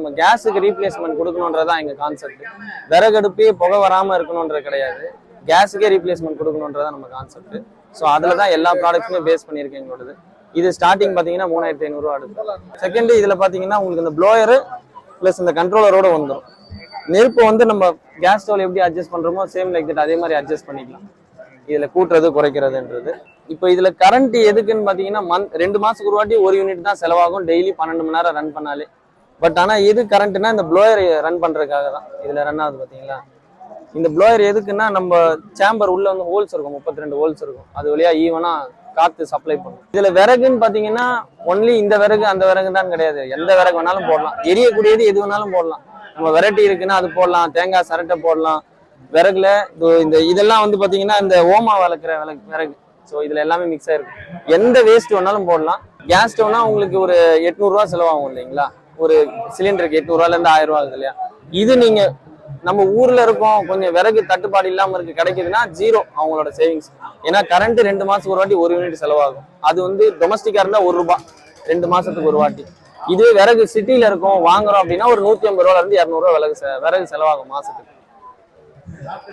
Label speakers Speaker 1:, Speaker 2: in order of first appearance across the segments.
Speaker 1: நம்ம கேஸுக்கு ரீப்ளேஸ்மெண்ட் கொடுக்கணுன்றதான் எங்கள் கான்செப்ட் விறகடுப்பே புகை வராம இருக்கணுன்றது கிடையாது. கேஸுக்கே ரீப்ளேஸ்மெண்ட் கொடுக்கணுன்றதான் நம்ம கான்செப்ட் ஸோ அதில் தான் எல்லா ப்ராடக்ட்ஸுமே பேஸ் பண்ணியிருக்கேன் எங்களோடது. இது ஸ்டார்டிங் பார்த்தீங்கன்னா மூணாயிரத்தி ஐநூறுரூவா அடுத்து. செகண்ட் இதில் பார்த்தீங்கன்னா உங்களுக்கு இந்த ப்ளோயரு ப்ளஸ் இந்த கண்ட்ரோலரோட வந்துடும் நெருப்பு வந்து நம்ம கேஸ் ஸ்டவ் எப்படி அட்ஜஸ்ட் பண்ணுறோமோ சேம் லைக் தட் அதே மாதிரி அட்ஜஸ்ட் பண்ணிக்கலாம். இதில் கூட்டுறது குறைக்கிறதுன்றது. இப்போ இதில் கரண்ட் எதுக்குன்னு பார்த்தீங்கன்னா மந்த் ரெண்டு மாதத்துக்கு ஒரு வாட்டி ஒரு யூனிட் தான் செலவாகும். டெய்லி பன்னெண்டு மணி நேரம் ரன் பண்ணாலே. பட் ஆனால் எது கரண்ட்னா இந்த ப்ளோயர் ரன் பண்ணுறதுக்காக தான். இதில் ரன் ஆகுது பார்த்தீங்களா இந்த ப்ளோயர் எதுக்குன்னா நம்ம சேம்பர் உள்ள வந்து ஹோல்ஸ் இருக்கும் முப்பத்தி ரெண்டு ஹோல்ஸ் இருக்கும். அது வழியா ஈவனா காற்று சப்ளை பண்ணும். இதுல விறகுன்னு பாத்தீங்கன்னா ஒன்லி இந்த விறகு அந்த விறகு தான் கிடையாது. எந்த விறகு வேணாலும் போடலாம். எரியக்கூடியது எது வேணாலும் போடலாம். நம்ம வெரைட்டி இருக்குன்னா அது போடலாம் தேங்காய் சரட்டை போடலாம். விறகுல இந்த இதெல்லாம் வந்து பார்த்தீங்கன்னா இந்த ஓமா வளர்க்குற விறகு விறகு. ஸோ இதுல எல்லாமே மிக்ஸ் ஆயிருக்கு எந்த வேஸ்ட் வேணாலும் போடலாம். கேஸ் ஸ்டவ்னா உங்களுக்கு ஒரு எட்நூறுரூவா செலவாகும் இல்லைங்களா? ஒரு சிலிண்டருக்கு எட்நூறுவால இருந்து ஆயிரம் ரூபா ஆகுது இல்லையா? இது நீங்க நம்ம ஊர்ல இருக்கோம் கொஞ்சம் விறகு தட்டுப்பாடு இல்லாம இருக்கு கிடைக்குதுன்னா ஜீரோ அவங்களோட சேவிங்ஸ் ஏன்னா கரண்ட் ரெண்டு மாசத்துக்கு ஒரு வாட்டி ஒரு யூனிட் செலவாகும். அது வந்து டொமஸ்டிக்கா இருந்தா ஒரு ரூபாய் ரெண்டு மாசத்துக்கு ஒரு வாட்டி. இதுவே விறகு சிட்டியில இருக்கோம் வாங்குறோம் அப்படின்னா ஒரு நூத்தி ஐம்பது ரூபால இருந்து இரநூறுவா விறகு செ- விறகு செலவாகும் மாசத்துக்கு.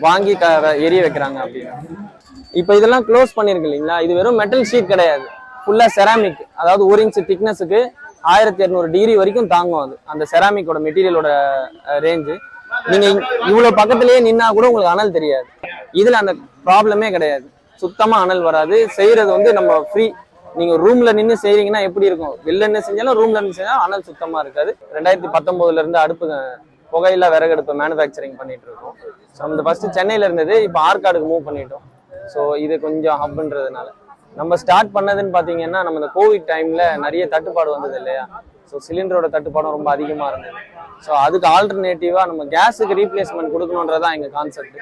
Speaker 1: வாங்கி க எரிய வைக்கிறாங்க அப்படின்னு. இப்போ இதெல்லாம் க்ளோஸ் பண்ணிருக்கு இல்லைங்களா? இது வெறும் மெட்டல் ஷீட் கிடையாது. ஃபுல்லா செராமிக் அதாவது ஒரு இன்ச் திக்னஸுக்கு ஆயிரத்தி இரநூறு டிகிரி வரைக்கும் தாங்கும் அது. அந்த செராமிக்கோட மெட்டீரியலோட ரேஞ்சு நீங்க இவ்வளோ இவ்வளவு பக்கத்திலேயே நின்னா கூட உங்களுக்கு அனல் தெரியாது. இதுல அந்த ப்ராப்ளமே கிடையாது. சுத்தமா அனல் வராது. செய்யறது வந்து நம்ம ஃப்ரீ நீங்க ரூம்ல நின்று செய்கிறீங்கன்னா எப்படி இருக்கும்? வெளில நின்று செஞ்சாலும் ரூம்ல நின்று செஞ்சாலும் அனல் சுத்தமா இருக்காது. ரெண்டாயிரத்தி பத்தொன்பதுல இருந்து அடுப்பு புகையில விறகடுப்பு மேனுஃபேக்சரிங் பண்ணிட்டு இருக்கோம். ஸோ அந்த ஃபர்ஸ்ட் சென்னையில இருந்தது இப்போ ஆற்காடுக்கு மூவ் பண்ணிட்டோம். ஸோ இது கொஞ்சம் ஹப்ன்றதுனால நம்ம ஸ்டார்ட் பண்ணதுன்னு பார்த்தீங்கன்னா நம்ம இந்த கோவிட் டைமில் நிறைய தட்டுப்பாடு வந்தது இல்லையா? ஸோ சிலிண்டரோட தட்டுப்பாடும் ரொம்ப அதிகமாக இருந்தது. ஸோ அதுக்கு ஆல்டர்னேட்டிவாக நம்ம கேஸுக்கு ரீப்ளேஸ்மெண்ட் கொடுக்கணுன்றதான் எங்கள் கான்செப்ட்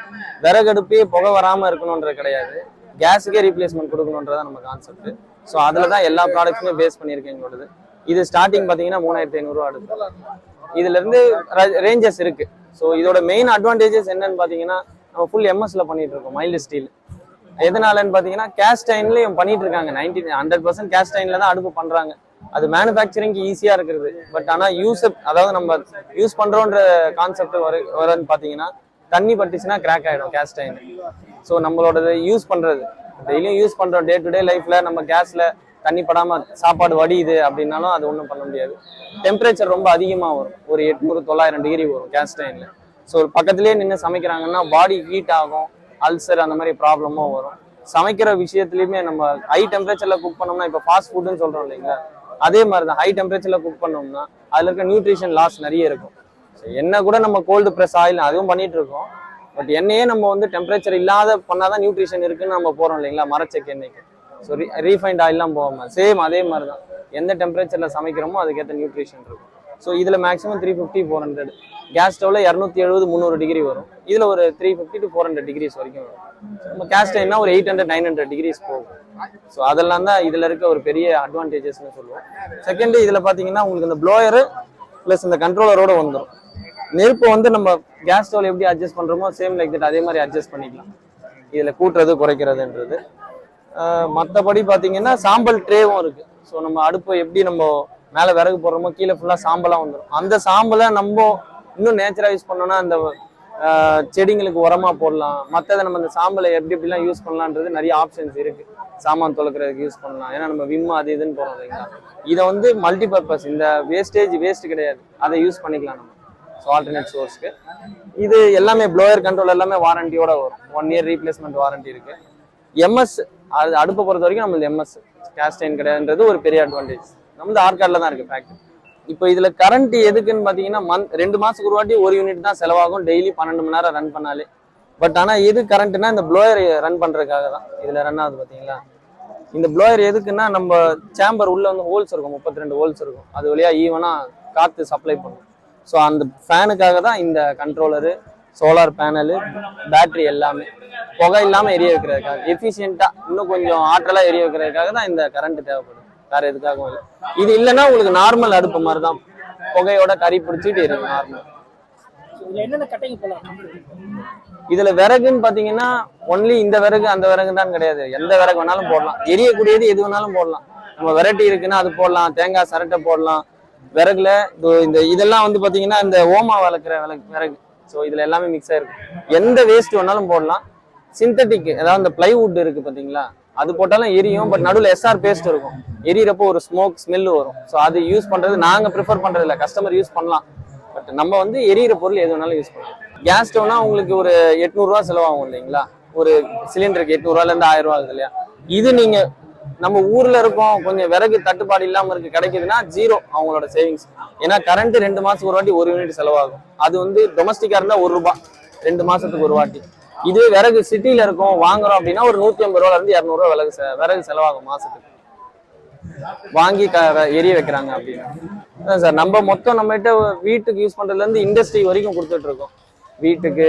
Speaker 1: விறகடுப்பே புகை வராமல் இருக்கணுன்றது கிடையாது. கேஸுக்கே ரீப்ளேஸ்மெண்ட் கொடுக்கணுன்றதான் நம்ம கான்செப்ட் ஸோ அதில் தான் எல்லா ப்ராடக்ட்ஸுமே பேஸ் பண்ணியிருக்கேன் எங்களோடது. இது ஸ்டார்டிங் பார்த்தீங்கன்னா மூணாயிரத்தி ஐநூறுரூவா அடுத்து. இதுலேருந்து ரேஞ்சஸ் இருக்குது ஸோ இதோட மெயின் அட்வான்டேஜஸ் என்னன்னு பார்த்தீங்கன்னா நம்ம ஃபுல் எம்எஸ்ல பண்ணிட்டு இருக்கோம் மைல்டு ஸ்டீல் எதனாலன்னு பார்த்தீங்கன்னா கேஸ்ட் அயன்லயும் பண்ணிட்டு இருக்காங்க. நைன்டி ஹண்ட்ரட் பர்சன்ட் கேஸ்ட் தான் அடுப்பு பண்றாங்க. அது மேனுஃபேக்சரிங்க்கு ஈஸியாக இருக்குது பட் ஆனால் யூஸ் அதாவது நம்ம யூஸ் பண்ணுறோன்ற கான்செப்ட் வர வரன்னு பார்த்தீங்கன்னா தண்ணி பட்டுச்சுன்னா கிராக் ஆகிடும் கேஸ்ட் ஸோ நம்மளோடது யூஸ் பண்ணுறது டெய்லியும் யூஸ் பண்ணுறோம் டே டு டே லைஃப்பில் நம்ம கேஸில் தண்ணி படாமல் சாப்பாடு வடியுது அப்படின்னாலும் அது ஒன்றும் பண்ண முடியாது. டெம்பரேச்சர் ரொம்ப அதிகமாக வரும். ஒரு எட்நூறு தொள்ளாயிரம் டிகிரி வரும் கேஸ் டைனில் ஸோ பக்கத்துலேயே நின்று சமைக்கிறாங்கன்னா பாடி ஹீட் ஆகும். அல்சர் அந்த மாதிரி ப்ராப்ளமும் வரும். சமைக்கிற விஷயத்துலையுமே நம்ம ஹை டெம்பரேச்சர்ல குக் பண்ணோம்னா இப்போ ஃபாஸ்ட் ஃபுட்னு சொல்றோம் இல்லைங்களா? அதே மாதிரி தான் ஹை டெம்பரேச்சர்ல குக் பண்ணோம்னா அதுல இருக்க நியூட்ரிஷன் லாஸ் நிறைய இருக்கும். So, எண்ணெய் கூட நம்ம கோல்டு ப்ரெஸ் ஆயில் அதுவும் பண்ணிட்டு இருக்கோம். பட் எண்ணெயே நம்ம வந்து டெம்பரேச்சர் இல்லாத பண்ணாதான் நியூட்ரிஷன் இருக்குன்னு நம்ம போறோம் இல்லைங்களா? மரச்செக்கு எண்ணெய்க்கு. ஸோ ரீஃபைண்ட் ஆயிலாம் போகாம சேம் அதே மாதிரி தான் எந்த டெம்பரேச்சர்ல சமைக்கிறோமோ அதுக்கேற்ற நியூட்ரிஷன் இருக்கும். ஸோ இதில் maximum three fifty four hundred gas ஸ்டவ்ல இரநூத்தி எழுபது முந்நூறு டிகிரி வரும். இதில் ஒரு three fifty to four hundred degrees வரைக்கும் வரும். நம்ம கேஸ் டைம்னா ஒரு eight hundred nine hundred degrees போகும். ஸோ அதெல்லாம் தான் இதில் இருக்க ஒரு பெரிய அட்வான்டேஜஸ்னு சொல்லுவோம். செகண்ட் இதில் பார்த்தீங்கன்னா உங்களுக்கு இந்த ப்ளோயரு ப்ளஸ் இந்த கண்ட்ரோலரோட வந்துடும் நெருப்பு வந்து நம்ம கேஸ் ஸ்டவ்ல எப்படி அட்ஜஸ்ட் பண்ணுறோமோ சேம் லைக் தட் அதே மாதிரி அட்ஜஸ்ட் பண்ணிக்கலாம். இதில் கூட்டுறது குறைக்கிறதுன்றது. மற்றபடி பார்த்தீங்கன்னா சாம்பல் ட்ரேவும் இருக்குது ஸோ நம்ம அடுப்பை எப்படி நம்ம மேலே விறகு போடுறோமோ கீழே ஃபுல்லாக சாம்பலாக வந்துடும் அந்த சாம்பலை நம்ம இன்னும் நேச்சராக யூஸ் பண்ணோம்னா அந்த செடிங்களுக்கு உரமா போடலாம். மற்றதை நம்ம அந்த சாம்பலை எப்படி எப்படிலாம் யூஸ் பண்ணலான்றது நிறைய ஆப்ஷன்ஸ் இருக்குது சாமான் தொலைக்கிறதுக்கு யூஸ் பண்ணலாம். ஏன்னா நம்ம விம்மு அது இதுன்னு போகிறோம் இல்லைங்களா? இதை வந்து மல்டி பர்பஸ் இந்த வேஸ்டேஜ் வேஸ்ட் கிடையாது. அதை யூஸ் பண்ணிக்கலாம் நம்ம. ஸோ ஆல்டர்னேட் சோர்ஸ்க்கு இது எல்லாமே ப்ளோயர் கண்ட்ரோல் எல்லாமே வாரண்டியோட வரும். ஒன் இயர் ரீப்ளேஸ்மெண்ட் வாரண்டி இருக்கு. எம்எஸ் அது அடுப்பை பொறுத்த வரைக்கும் நம்மளுக்கு எம்எஸ் கேஸ்டைன் கிடையாதுன்றது ஒரு பெரிய அட்வான்டேஜ் நம்மளது ஆற்காடில் தான் இருக்குது ஃபேக்ட்ரி இப்போ இதில் கரண்ட் எதுக்குன்னு பார்த்தீங்கன்னா மந்த் ரெண்டு மாதத்துக்கு ஒரு வாட்டி ஒரு யூனிட் தான் செலவாகும். டெய்லி பன்னெண்டு மணி நேரம் ரன் பண்ணாலே. பட் ஆனால் எது கரண்ட்னா இந்த ப்ளோயர் ரன் பண்ணுறதுக்காக தான். இதில் ரன் ஆகுது பார்த்தீங்களா? இந்த ப்ளோயர் எதுக்குன்னா நம்ம சேம்பர் உள்ளே வந்து ஹோல்ஸ் இருக்கும். முப்பத்தி ரெண்டு ஹோல்ஸ் இருக்கும். அது வழியாக ஈவனாக காற்று சப்ளை பண்ணும். ஸோ அந்த ஃபேனுக்காக தான் இந்த கண்ட்ரோலரு சோலார் பேனலு பேட்ரி எல்லாமே. புகை இல்லாமல் எரிய வைக்கிறதுக்காக எஃபிஷியண்ட்டாக இன்னும் கொஞ்சம் ஆற்றலாக எரிய வைக்கிறதுக்காக தான் இந்த கரண்ட் தேவைப்படும் வேற எதுக்காகவும் இல்லை இது இல்லைன்னா உங்களுக்கு நார்மல் அடுப்பு மாதிரி தான் புகையோட கறி பிடிச்சிட்டு எரியும் நார்மல்
Speaker 2: இதுல
Speaker 1: விறகுன்னு பாத்தீங்கன்னா ஒன்லி இந்த விறகு அந்த விறகு தான் கிடையாது. எந்த விறகு வேணாலும் போடலாம். எரியக்கூடியது எது வேணாலும் போடலாம். நம்ம வெரைட்டி இருக்குன்னா அது போடலாம். தேங்காய் சரட்டை போடலாம். விறகுல இந்த இதெல்லாம் வந்து பாத்தீங்கன்னா இந்த ஓமா வளர்க்குற விறகு விறகு. ஸோ இதுல எல்லாமே மிக்ஸ் ஆயிருக்கும் எந்த வேஸ்ட் வேணாலும் போடலாம். சிந்தட்டிக் அதாவது இந்த பிளைவுட் இருக்கு பாத்தீங்களா? அது போட்டாலும் எரியும் பட் நடுவில் எஸ்ஆர் பேஸ்ட் இருக்கும். எரியறப்போ ஒரு ஸ்மோக் ஸ்மெல் வரும். ஸோ அது யூஸ் பண்ணுறது நாங்கள் ப்ரிஃபர் பண்ணுறதில்ல கஸ்டமர் யூஸ் பண்ணலாம். பட் நம்ம வந்து எரியிற பொருள் எது வேணாலும் யூஸ் பண்ணலாம். கேஸ் ஸ்டவ்னா உங்களுக்கு ஒரு எட்நூறுரூவா செலவாகும் இல்லைங்களா? ஒரு சிலிண்டருக்கு எட்நூறுவாலேருந்து ஆயிரம் ரூபா ஆகுது இல்லையா? இது நீங்கள் நம்ம ஊர்ல இருக்கோம். கொஞ்சம் விறகு தட்டுப்பாடு இல்லாம இருக்கு. கிடைக்குதுன்னா ஜீரோ அவங்களோட சேவிங்ஸ் ஏன்னா கரண்ட் ரெண்டு மாசத்துக்கு ஒரு வாட்டி ஒரு யூனிட் செலவாகும். அது வந்து டொமஸ்டிக்கா இருந்தா ஒரு ரூபாய் ரெண்டு மாசத்துக்கு ஒரு வாட்டி. இதுவே விறகு சிட்டியில இருக்கோம் வாங்குறோம் அப்படின்னா ஒரு நூத்தி ஐம்பது ரூபால இருந்து இரநூறுவா விறகு விறகு செலவாகும் மாசத்துக்கு. வாங்கி க எரிய வைக்கிறாங்க அப்படின்னு. அதான் சார் நம்ம மொத்தம் நம்மகிட்ட வீட்டுக்கு யூஸ் பண்றதுல இருந்து இண்டஸ்ட்ரி வரைக்கும் கொடுத்துட்டு இருக்கோம் வீட்டுக்கு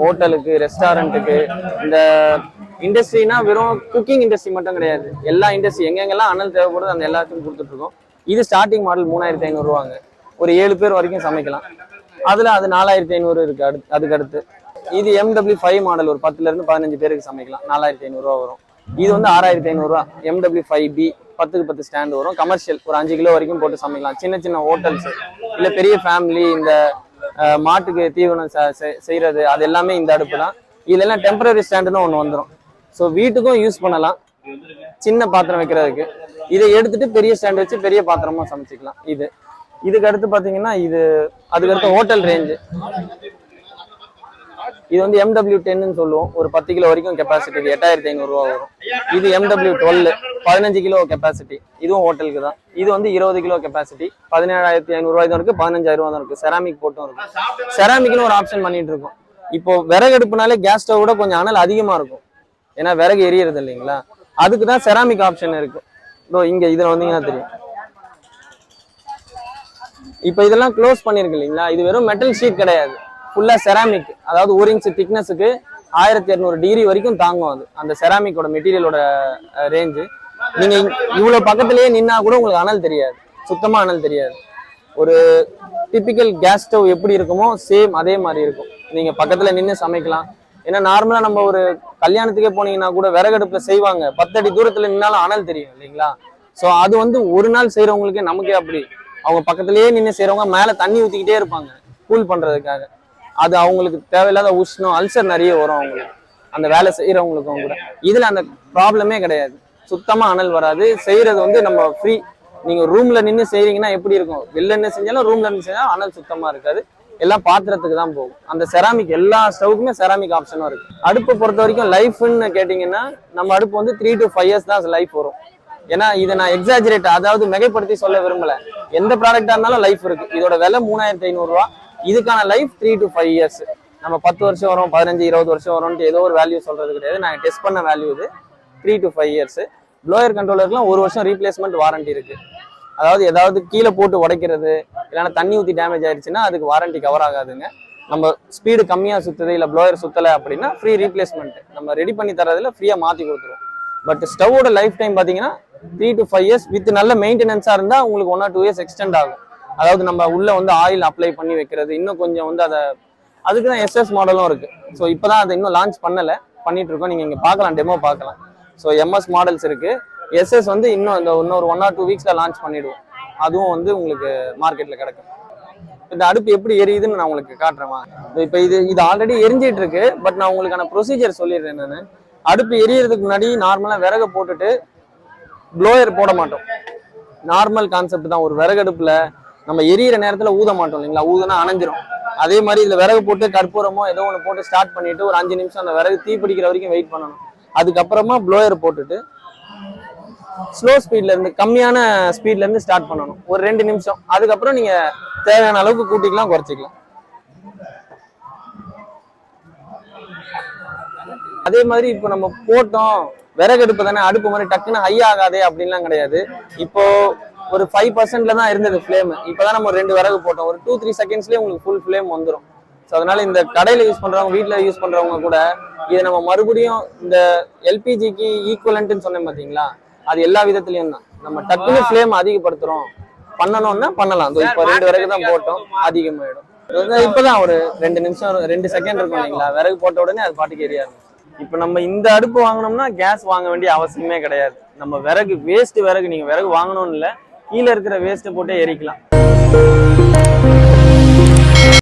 Speaker 1: ஹோட்டலுக்கு ரெஸ்டாரண்ட்டுக்கு இந்த இண்டஸ்ட்ரினா வெறும் குக்கிங் இண்டஸ்ட்ரி மட்டும் கிடையாது. எல்லா இண்டஸ்ட்ரி எங்கெங்கெல்லாம் அனல் தேவைப்படுது அந்த எல்லாத்துக்கும் கொடுத்துட்டு இருக்கோம் இது ஸ்டார்டிங் மாடல் மூணாயிரத்தி ஐநூறுவாங்க ஒரு ஏழு பேர் வரைக்கும் சமைக்கலாம். அதுல அது நாலாயிரத்தி ஐநூறு இருக்கு அடுத்து அதுக்கு அடுத்து இது எம்டபிள்யூ ஃபைவ் மாடல் ஒரு பத்துல இருந்து பதினஞ்சு பேருக்கு சமைக்கலாம். நாலாயிரத்தி ஐநூறுரூவா வரும். இது வந்து ஆறாயிரத்தி ஐநூறுரூவா எம்டபிள்யூ ஃபைவ் பி பத்துக்கு பத்து ஸ்டாண்ட் வரும். கமர்ஷியல் ஒரு அஞ்சு கிலோ வரைக்கும் போட்டு சமைக்கலாம். சின்ன சின்ன ஹோட்டல்ஸ் இல்லை பெரிய ஃபேமிலி இந்த மாட்டுக்கு தீவனம் செ- செய்யறது அது எல்லாமே இந்த அடுப்பு தான். இதெல்லாம் டெம்பரரி ஸ்டாண்டுன்னு ஒன்று வந்துடும் ஸோ வீட்டுக்கும் யூஸ் பண்ணலாம். சின்ன பாத்திரம் வைக்கிறதுக்கு. இதை எடுத்துட்டு பெரிய ஸ்டாண்ட் வச்சு பெரிய பாத்திரமா சமைச்சிக்கலாம். இது. இதுக்கு அடுத்து பாத்தீங்கன்னா இது அதுக்கடுத்து ஹோட்டல் ரேஞ்சு இது வந்து எம்டபிள்யூ டென்னு சொல்லுவோம். ஒரு பத்து கிலோ வரைக்கும் கெப்பாசிட்டி எட்டாயிரத்தி ஐநூறுரூவா வரும். இது எம்டபிள்யூ டுவெல் பதினஞ்சு கிலோ கெப்பாசிட்டி இதுவும் ஹோட்டலுக்கு தான். இது வந்து இருபது கிலோ கெப்பாசிட்டி பதினேழாயிரத்தி ஐநூறுரூவா தான் இருக்கு. பதினஞ்சாயிரம் தான் இருக்கு. செராமிக் போட்டும் இருக்கும் செராமிக்னு ஒரு ஆப்ஷன் பண்ணிட்டு இருக்கோம். இப்போ விறகு அடுப்புனாலே கேஸ் ஸ்டவ் விட கொஞ்சம் அனல் அதிகமா இருக்கும். ஏன்னா விறகு எரியறது இல்லைங்களா? அதுக்கு தான் செராமிக் ஆப்ஷன் இருக்கு. இதோ இங்க இதுல வந்தீங்கன்னா தெரியும். இப்போ இதெல்லாம் க்ளோஸ் பண்ணிருக்கு இல்லைங்களா? இது வெறும் மெட்டல் ஷீட் கிடையாது. ஃபுல்லாக செராமிக் அதாவது ஒரு இன்ச்சு திக்னஸுக்கு ஆயிரத்தி இரநூறு டிகிரி வரைக்கும் தாங்கும் அது. அந்த செராமிக்கோட மெட்டீரியலோட ரேஞ்சு நீங்கள் இவ்வளோ பக்கத்துலேயே நின்னா கூட உங்களுக்கு அனல் தெரியாது. சுத்தமாக அனல் தெரியாது. ஒரு டிபிக்கல் கேஸ் ஸ்டவ் எப்படி இருக்குமோ சேம் அதே மாதிரி இருக்கும். நீங்கள் பக்கத்தில் நின்று சமைக்கலாம். ஏன்னா நார்மலாக நம்ம ஒரு கல்யாணத்துக்கே போனீங்கன்னா கூட விறகடுப்பில் செய்வாங்க. பத்தடி தூரத்தில் நின்னாலும் அனல் தெரியும் இல்லைங்களா? ஸோ அது வந்து ஒரு நாள் செய்கிறவங்களுக்கு நமக்கே அப்படி. அவங்க பக்கத்துலேயே நின்று செய்கிறவங்க மேலே தண்ணி ஊற்றிக்கிட்டே இருப்பாங்க கூல் பண்ணுறதுக்காக அது அவங்களுக்கு தேவையில்லாத உஷ்ணம் அல்சர் நிறைய வரும் அவங்களுக்கு அந்த வேலை செய்யறவங்களுக்கும் கூட. இதுல அந்த ப்ராப்ளமே கிடையாது. சுத்தமா அனல் வராது. செய்யறது வந்து நம்ம ஃப்ரீ நீங்க ரூம்ல நின்று செய்கிறீங்கன்னா எப்படி இருக்கும்? வெளில நின்று செஞ்சாலும் ரூம்ல நின்று செஞ்சாலும் அனல் சுத்தமா இருக்காது. எல்லாம் பாத்திரத்துக்கு தான் போகும். அந்த செராமிக் எல்லா ஸ்டவுக்குமே செராமிக் ஆப்ஷனும் இருக்கு. அடுப்பை பொறுத்த வரைக்கும் லைஃப்னு கேட்டிங்கன்னா நம்ம அடுப்பு வந்து த்ரீ டு ஃபைவ் இயர்ஸ் தான் லைஃப் வரும். ஏன்னா இதை நான் எக்ஸாஜரேட் அதாவது மிகைப்படுத்தி சொல்ல விரும்பல. எந்த ப்ராடக்டா இருந்தாலும் லைஃப் இருக்கு. இதோட விலை மூணாயிரத்தி ஐநூறுரூவா இதுக்கான life three to five years நம்ம பத்து வருஷம் வரும் பதினஞ்சு இருபது வருஷம் வரும்னு ஏதோ ஒரு வேல்யூ சொல்றது கிடையாது. நான் டெஸ்ட் பண்ண வேல்யூ இது. Three to five years blower கண்ட்ரோலருக்குலாம் ஒரு வருஷம் ரீப்ளேஸ்மெண்ட் வாரண்டி இருக்கு. அதாவது ஏதாவது கீழே போட்டு உடைக்கிறது இல்லைன்னா தண்ணி ஊற்றி டேமேஜ் ஆயிடுச்சுன்னா அதுக்கு வாரண்டி கவர் ஆகாதுங்க. நம்ம ஸ்பீடு கம்மியாக சுற்றுது இல்லை ப்ளோயர் சுற்றலை அப்படின்னா ஃப்ரீ ரீப்ளேஸ்மெண்ட் நம்ம ரெடி பண்ணி தரதுல ஃப்ரீயாக மாற்றி கொடுத்துருவோம் பட் ஸ்டவ்வோட லைஃப் டைம் பார்த்தீங்கன்னா three to five years with நல்ல மெயின்டெனன்ஸாக இருந்தால் உங்களுக்கு one or two years extend ஆகும். அதாவது நம்ம உள்ள வந்து ஆயில் அப்ளை பண்ணி வைக்கிறது இன்னும் கொஞ்சம் வந்து அதை அதுக்கு தான் எஸ்எஸ் மாடலும் இருக்கு. ஸோ இப்போ தான் அதை இன்னும் லான்ச் பண்ணலை. பண்ணிட்டு இருக்கோம் நீங்கள் இங்கே பார்க்கலாம் டெமோ பார்க்கலாம். ஸோ எம்எஸ் மாடல்ஸ் இருக்கு. எஸ்எஸ் வந்து இன்னும் இந்த இன்னொரு ஒன் ஆர் டூ வீக்ஸில் லான்ச் பண்ணிடுவோம். அதுவும் வந்து உங்களுக்கு மார்க்கெட்டில் கிடைக்கும். இந்த அடுப்பு எப்படி எரியுதுன்னு நான் உங்களுக்கு காட்டுறேன் இப்போ இது இது ஆல்ரெடி எரிஞ்சிட்டு இருக்கு பட் நான் உங்களுக்கான ப்ரொசீஜர் சொல்லிடுறேன் நான். அடுப்பு எரியறதுக்கு முன்னாடி நார்மலாக விறகு போட்டுட்டு ப்ளோயர் போட மாட்டோம். நார்மல் கான்செப்ட் தான். ஒரு விறகடுப்புல நம்ம எரியிற நேரத்துல ஊத மாட்டோம் இல்லைங்களா? ஊதுனா அணைஞ்சிரும். அதே மாதிரி இதுல விறகு போட்டு கற்பூரமோ ஏதோ ஒன்று போட்டு ஸ்டார்ட் பண்ணிட்டு ஒரு அஞ்சு நிமிஷம் அந்த விறகு தீ பிடிக்கிற வரைக்கும் வெயிட் பண்ணணும். அதுக்கப்புறமா ப்ளோயர் போட்டுட்டு ஸ்லோ ஸ்பீட்ல இருந்து கம்மியான ஸ்பீட்ல இருந்து ஸ்டார்ட் பண்ணணும். ஒரு ரெண்டு நிமிஷம். அதுக்கப்புறம் நீங்க தேவையான அளவுக்கு கூட்டிக்கலாம் குறைச்சிக்கலாம். அதே மாதிரி இப்போ நம்ம போட்டோம் விறகு அடுப்பு தானே அடுப்பு மாதிரி டக்குன்னு ஹை ஆகாதே அப்படின்லாம் கிடையாது. இப்போ ஒரு ஃபைவ் பர்சன்ட்ல தான் இருந்தது ஃப்ளேம் இப்போதான் நம்ம ரெண்டு விறகு போட்டோம். ஒரு டூ த்ரீ செகண்ட்ஸ்லேயே உங்களுக்கு ஃபுல் ஃப்ளேம் வந்துடும் ஸோ அதனால இந்த கடையில் யூஸ் பண்றவங்க வீட்டில் யூஸ் பண்றவங்க கூட இதை நம்ம மறுபடியும் இந்த எல்பிஜிக்கு ஈக்குவலன்ட்னு சொன்னேன் பார்த்தீங்களா அது எல்லா விதத்துலயும் தான். நம்ம டக்குன்னு ஃப்ளேம் அதிகப்படுத்துறோம். பண்ணணும்னா பண்ணலாம். இப்போ ரெண்டு விறகு தான் போட்டோம். அதிகமாயிடும். இப்பதான் ஒரு ரெண்டு நிமிஷம் ரெண்டு செகண்ட் இருக்கும் இல்லைங்களா? விறகு போட்ட உடனே அது பாட்டுக்கு எரியாது இப்போ நம்ம இந்த அடுப்பு வாங்கினோம்னா கேஸ் வாங்க வேண்டிய அவசியமே கிடையாது. நம்ம விறகு வேஸ்ட் விறகு நீங்க விறகு வாங்கணும்னு இல்லை. கீழே இருக்கிற வேஸ்ட்டை போட்டே எரிக்கலாம்.